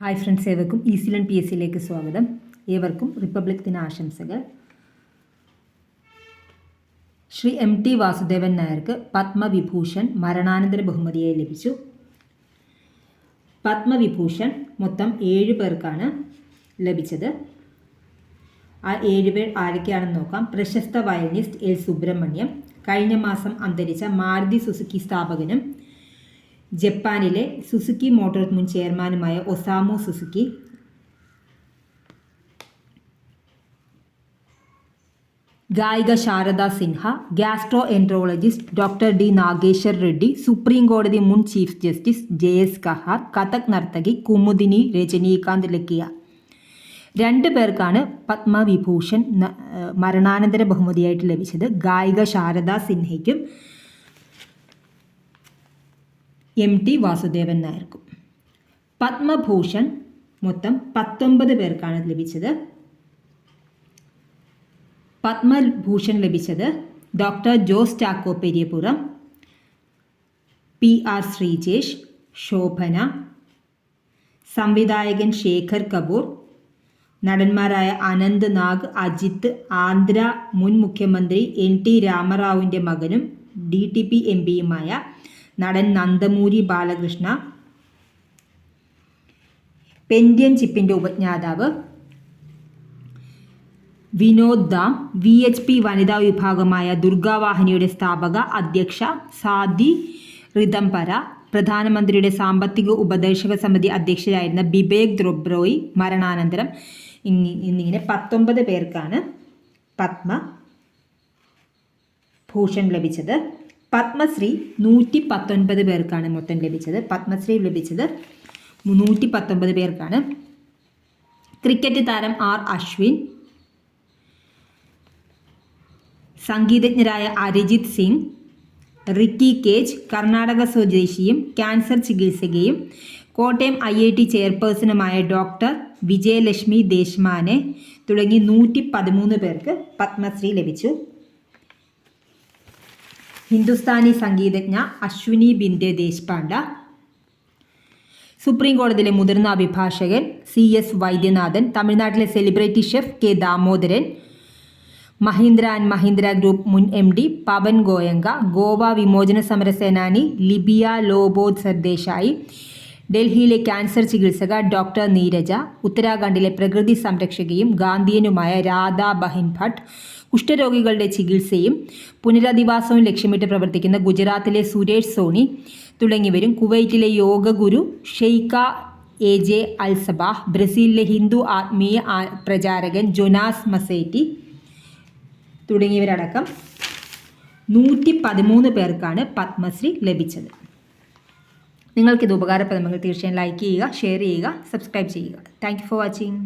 Hi friends ഏവർക്കും ഈസിലൻ P S സിയിലേക്ക് സ്വാഗതം. ഏവർക്കും റിപ്പബ്ലിക് ദിന ആശംസകൾ ശ്രീ എം ടി വാസുദേവൻ നായർക്ക് പത്മവിഭൂഷൺ മരണാനന്തര ബഹുമതിയായി ലഭിച്ചു. പത്മവിഭൂഷൺ മൊത്തം ഏഴ് പേർക്കാണ് ലഭിച്ചത്. ആ ഏഴ് പേർ ആരൊക്കെയാണെന്ന് നോക്കാം. പ്രശസ്ത വയലിനിസ്റ്റ് എൽ സുബ്രഹ്മണ്യം കഴിഞ്ഞ മാസം അന്തരിച്ച മാരുതി സുസുക്കി സ്ഥാപകനും ജപ്പാനിലെ സുസുക്കി മോട്ടോർ മുൻ ചെയർമാനുമായ ഒസാമോ സുസുക്കി. ഗായിക Sharda Sinha gastroenterologist doctor D Nageshwar Reddy supreme കോടതി മുൻ chief justice J S Kehar Kathak നർത്തകി കുമുദിനി രജനീകാന്ത് ലക്കിയ. രണ്ടു പേർക്കാണ് പത്മവിഭൂഷൺ മരണാനന്തര ബഹുമതിയായിട്ട് ലഭിച്ചത്. ഗായിക ശാരദ സിൻഹയ്ക്കും എം ടി വാസുദേവൻ നായർക്കും. പത്മഭൂഷൺ മൊത്തം പത്തൊമ്പത് പേർക്കാണ് ലഭിച്ചത്. പത്മഭൂഷൺ ലഭിച്ചത് doctor Jose Chacko Periyapuram P R Sreejesh Shobana സംവിധായകൻ ശേഖർ കപൂർ നടന്മാരായ അനന്ത് നാഗ് അജിത്ത് ആന്ധ്ര മുൻ മുഖ്യമന്ത്രി എൻ ടി രാമറാവുവിന്റെ മകനും ഡി ടി പി എം പിയുമായ നടൻ നന്ദമൂരി ബാലകൃഷ്ണ പെൻഡിയൻ ചിപ്പിന്റെ ഉപജ്ഞാതാവ് Vinod Dham V H P വനിതാ വിഭാഗമായ ദുർഗാവാഹിനിയുടെ സ്ഥാപക അധ്യക്ഷ സാദി റിതംപര പ്രധാനമന്ത്രിയുടെ സാമ്പത്തിക ഉപദേശക സമിതി അധ്യക്ഷരായിരുന്ന ബിബേക് ദ്രൊബ്രോയി മരണാനന്തരം എന്നിങ്ങനെ പത്തൊമ്പത് പേർക്കാണ് പത്മ ഭൂഷൺ ലഭിച്ചത്. പത്മശ്രീ നൂറ്റി പത്തൊൻപത് പേർക്കാണ് മൊത്തം ലഭിച്ചത്. പത്മശ്രീ ലഭിച്ചത് നൂറ്റി പത്തൊൻപത് പേർക്കാണ്. ക്രിക്കറ്റ് താരം ആർ അശ്വിൻ. സംഗീതജ്ഞരായ അരിജിത് സിംഗ്. റിക്കി കേജ് കർണാടക സ്വദേശിയും ക്യാൻസർ ചികിത്സകയും. കോട്ടയം ഐ ഐ ടി ചെയർപേഴ്സണുമായ ഡോക്ടർ വിജയലക്ഷ്മി ദേശ്മാനെ തുടങ്ങി നൂറ്റി പതിമൂന്ന് പേർക്ക് പത്മശ്രീ ലഭിച്ചു. ഹിന്ദുസ്ഥാനി സംഗീതജ്ഞ അശ്വിനി ബിന്ദെ ദേശ്പാണ്ഡ സുപ്രീം കോടതിയിലെ മുതിർന്ന അഭിഭാഷകൻ സി എസ് വൈദ്യനാഥൻ തമിഴ്നാട്ടിലെ celebrity chef K Damodaran Mahindra and Mahindra group മുൻ എം ഡി പവൻ ഗോയങ്ക ഗോവ വിമോചന സമരസേനാനി ലിബിയ ലോബോദ് സർദേശായി ഡൽഹിയിലെ ക്യാൻസർ ചികിത്സക ഡോക്ടർ നീരജ ഉത്തരാഖണ്ഡിലെ പ്രകൃതി സംരക്ഷകയും ഗാന്ധിയനുമായ രാധാ ബഹിൻ ഭട്ട് കുഷ്ഠരോഗികളുടെ ചികിത്സയും പുനരധിവാസവും ലക്ഷ്യമിട്ട് പ്രവർത്തിക്കുന്ന ഗുജറാത്തിലെ സുരേഷ് സോണി തുടങ്ങിയവരും കുവൈറ്റിലെ yoga guru Sheikha A J Al Sabah ബ്രസീലിലെ ഹിന്ദു ആത്മീയ പ്രചാരകൻ ജൊനാസ് മസേറ്റി തുടങ്ങിയവരടക്കം നൂറ്റി പതിമൂന്ന് പേർക്കാണ് പത്മശ്രീ ലഭിച്ചത്. നിങ്ങൾക്കിത് ഉപകാരപ്രദമെങ്കിൽ തീർച്ചയായും ലൈക്ക് ചെയ്യുക ഷെയർ ചെയ്യുക സബ്സ്ക്രൈബ് ചെയ്യുക താങ്ക് ഫോർ വാച്ചിങ്